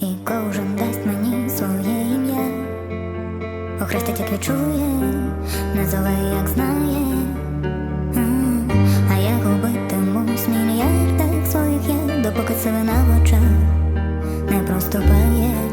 і кожен дасть мені своє ім'я. Охрестить, як відчує, назове, як знає. А я губитимусь в мільярдах своїх я, допоки це вина в очах не проступає.